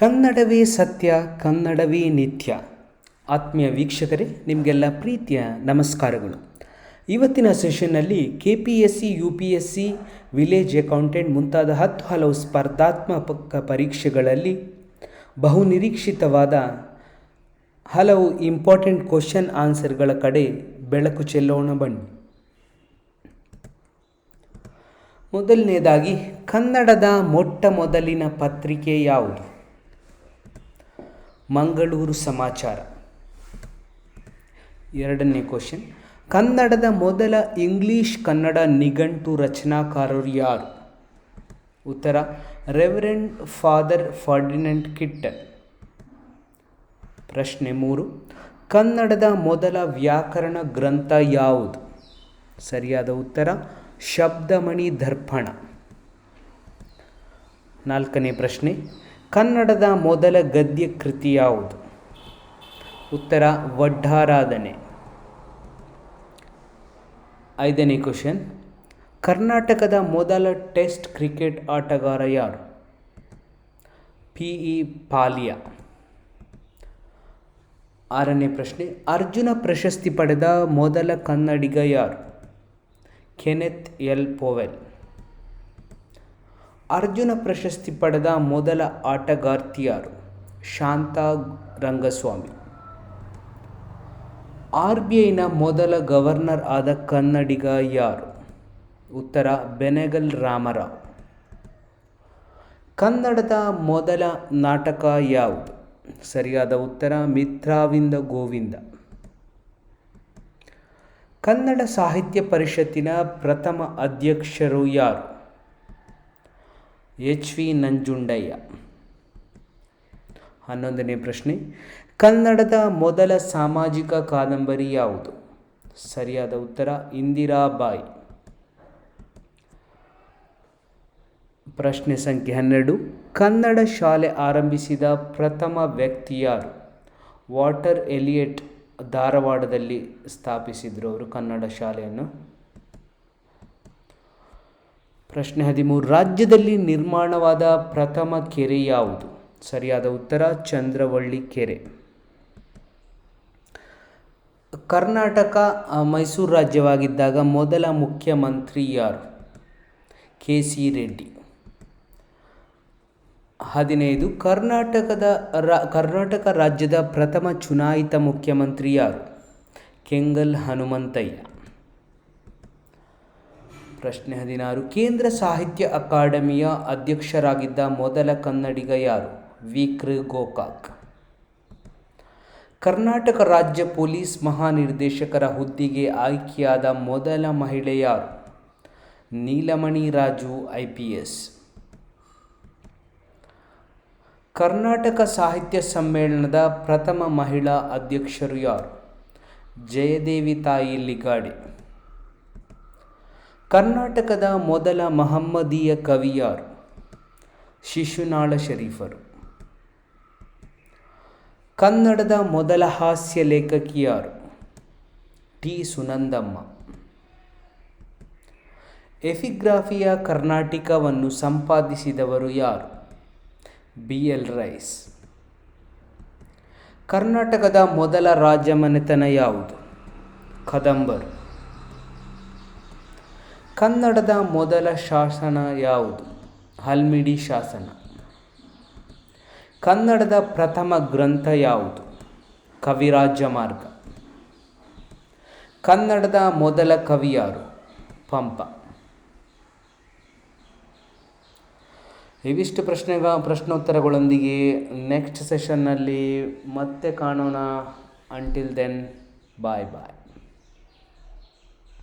ಕನ್ನಡವೇ ಸತ್ಯ, ಕನ್ನಡವೇ ನಿತ್ಯ. ಆತ್ಮೀಯ ವೀಕ್ಷಕರೇ, ನಿಮಗೆಲ್ಲ ಪ್ರೀತಿಯ ನಮಸ್ಕಾರಗಳು. ಇವತ್ತಿನ ಸೆಷನ್ನಲ್ಲಿ K P S C U P S C village accountant ಮುಂತಾದ ಹತ್ತು ಹಲವು ಸ್ಪರ್ಧಾತ್ಮಕ ಪರೀಕ್ಷೆಗಳಲ್ಲಿ ಬಹುನಿರೀಕ್ಷಿತವಾದ ಹಲವು ಇಂಪಾರ್ಟೆಂಟ್ ಕ್ವಶನ್ ಆನ್ಸರ್ಗಳ ಕಡೆ ಬೆಳಕು ಚೆಲ್ಲೋಣ ಬನ್ನಿ. ಮೊದಲನೇದಾಗಿ, ಕನ್ನಡದ ಮೊಟ್ಟ ಮೊದಲಿನ ಪತ್ರಿಕೆ ಯಾವುದು? ಮಂಗಳೂರು ಸಮಾಚಾರ. ಎರಡನೇ ಕ್ವಶನ್ ಕನ್ನಡದ ಮೊದಲ ಇಂಗ್ಲಿಷ್ ಕನ್ನಡ ನಿಘಂಟು ರಚನಾಕಾರರು ಯಾರು? ಉತ್ತರ ರೆವರೆಂಡ್ ಫಾದರ್ ಫರ್ಡಿನೆಂಟ್ ಕಿಟ್ಟರ್ ಪ್ರಶ್ನೆ ಮೂರು. ಕನ್ನಡದ ಮೊದಲ ವ್ಯಾಕರಣ ಗ್ರಂಥ ಯಾವುದು? ಸರಿಯಾದ ಉತ್ತರ, ಶಬ್ದಮಣಿ ದರ್ಪಣ. ನಾಲ್ಕನೇ ಪ್ರಶ್ನೆ. ಕನ್ನಡದ ಮೊದಲ ಗದ್ಯ ಕೃತಿ ಯಾವುದು? ಉತ್ತರ, ವಡ್ಡಾರಾಧನೆ. ಐದನೇ ಕ್ವಶನ್ ಕರ್ನಾಟಕದ ಮೊದಲ ಟೆಸ್ಟ್ ಕ್ರಿಕೆಟ್ ಆಟಗಾರ ಯಾರು? ಪಿ. ಇ. ಪಾಲಿಯಾ. ಆರನೇ ಪ್ರಶ್ನೆ. ಅರ್ಜುನ ಪ್ರಶಸ್ತಿ ಪಡೆದ ಮೊದಲ ಕನ್ನಡಿಗ ಯಾರು? Kenneth L. ಪೋವೆಲ್. ಅರ್ಜುನ ಪ್ರಶಸ್ತಿ ಪಡೆದ ಮೊದಲ ಆಟಗಾರ್ತಿಯಾರು ಶಾಂತಾ ರಂಗಸ್ವಾಮಿ. ಆರ್ ಬಿ ಐನ ಮೊದಲ ಗವರ್ನರ್ ಆದ ಕನ್ನಡಿಗ ಯಾರು? ಉತ್ತರ, ಬೆನೆಗಲ್ ರಾಮರಾವ್. ಕನ್ನಡದ ಮೊದಲ ನಾಟಕ ಯಾವುದು? ಸರಿಯಾದ ಉತ್ತರ, ಮಿತ್ರಾವಿಂದ ಗೋವಿಂದ. ಕನ್ನಡ ಸಾಹಿತ್ಯ ಪರಿಷತ್ತಿನ ಪ್ರಥಮ ಅಧ್ಯಕ್ಷರು ಯಾರು? H V Nanjundaiah. ಹನ್ನೊಂದನೇ ಪ್ರಶ್ನೆ. ಕನ್ನಡದ ಮೊದಲ ಸಾಮಾಜಿಕ ಕಾದಂಬರಿ ಯಾವುದು? ಸರಿಯಾದ ಉತ್ತರ ಇಂದಿರಾಬಾಯಿ ಪ್ರಶ್ನೆ ಸಂಖ್ಯೆ ಹನ್ನೆರಡು. ಕನ್ನಡ ಶಾಲೆ ಆರಂಭಿಸಿದ ಪ್ರಥಮ ವ್ಯಕ್ತಿ ಯಾರು? ವಾಟರ್ ಎಲಿಯಟ್ ಧಾರವಾಡದಲ್ಲಿ ಸ್ಥಾಪಿಸಿದರು ಅವರು ಕನ್ನಡ ಶಾಲೆಯನ್ನು. ಪ್ರಶ್ನೆ ಹದಿಮೂರು. ರಾಜ್ಯದಲ್ಲಿ ನಿರ್ಮಾಣವಾದ ಪ್ರಥಮ ಕೆರೆ ಯಾವುದು? ಸರಿಯಾದ ಉತ್ತರ, ಚಂದ್ರವಳ್ಳಿ ಕೆರೆ. ಕರ್ನಾಟಕ ಮೈಸೂರು ರಾಜ್ಯವಾಗಿದ್ದಾಗ ಮೊದಲ ಮುಖ್ಯಮಂತ್ರಿ ಯಾರು? K C Reddy. ಹದಿನೈದು. ಕರ್ನಾಟಕದ ರಾ, ಕರ್ನಾಟಕ ರಾಜ್ಯದ ಪ್ರಥಮ ಚುನಾಯಿತ ಮುಖ್ಯಮಂತ್ರಿ ಯಾರು? ಕೆಂಗಲ್ ಹನುಮಂತಯ್ಯ. ಪ್ರಶ್ನೆ ಹದಿನಾರು. ಕೇಂದ್ರ ಸಾಹಿತ್ಯ ಅಕಾಡೆಮಿಯ ಅಧ್ಯಕ್ಷರಾಗಿದ್ದ ಮೊದಲ ಕನ್ನಡಿಗ ಯಾರು? ವಿ. ಕೃ. ಗೋಕಾಕ್. ಕರ್ನಾಟಕ ರಾಜ್ಯ ಪೊಲೀಸ್ ಮಹಾನಿರ್ದೇಶಕರ ಹುದ್ದೆಗೆ ಆಯ್ಕೆಯಾದ ಮೊದಲ ಮಹಿಳೆ ಯಾರು? Neelamani Raju, I P S. Karnataka ಸಾಹಿತ್ಯ ಸಮ್ಮೇಳನದ ಪ್ರಥಮ ಮಹಿಳಾ ಅಧ್ಯಕ್ಷರು ಯಾರು? ಜಯದೇವಿ ತಾಯಿ ಲಿಗಾಡೆ. ಕರ್ನಾಟಕದ ಮೊದಲ ಮಹಮ್ಮದೀಯ ಕವಿಯಾರು ಶಿಶುನಾಳ ಶರೀಫರು. ಕನ್ನಡದ ಮೊದಲ ಹಾಸ್ಯ ಲೇಖಕಿಯಾರು ಟಿ. ಸುನಂದಮ್ಮ. ಎಫಿಗ್ರಾಫಿಯ ಕರ್ನಾಟಕವನ್ನು ಸಂಪಾದಿಸಿದವರು ಯಾರು? ಬಿ. ಎಲ್. ರೈಸ್. ಕರ್ನಾಟಕದ ಮೊದಲ ರಾಜಮನೆತನ ಯಾವುದು? ಕದಂಬರು. ಕನ್ನಡದ ಮೊದಲ ಶಾಸನ ಯಾವುದು? ಹಲ್ಮಿಡಿ ಶಾಸನ. ಕನ್ನಡದ ಪ್ರಥಮ ಗ್ರಂಥ ಯಾವುದು? ಕವಿರಾಜ್ಯ ಮಾರ್ಗ. ಕನ್ನಡದ ಮೊದಲ ಕವಿ ಯಾರು? ಪಂಪ. ಇವಿಷ್ಟು ಪ್ರಶ್ನೆಗ ಪ್ರಶ್ನೋತ್ತರಗಳೊಂದಿಗೆ ನೆಕ್ಸ್ಟ್ ಸೆಷನ್ನಲ್ಲಿ ಮತ್ತೆ ಕಾಣೋಣ. ಅಂಟಿಲ್ ದೆನ್ ಬಾಯ್ ಬಾಯ್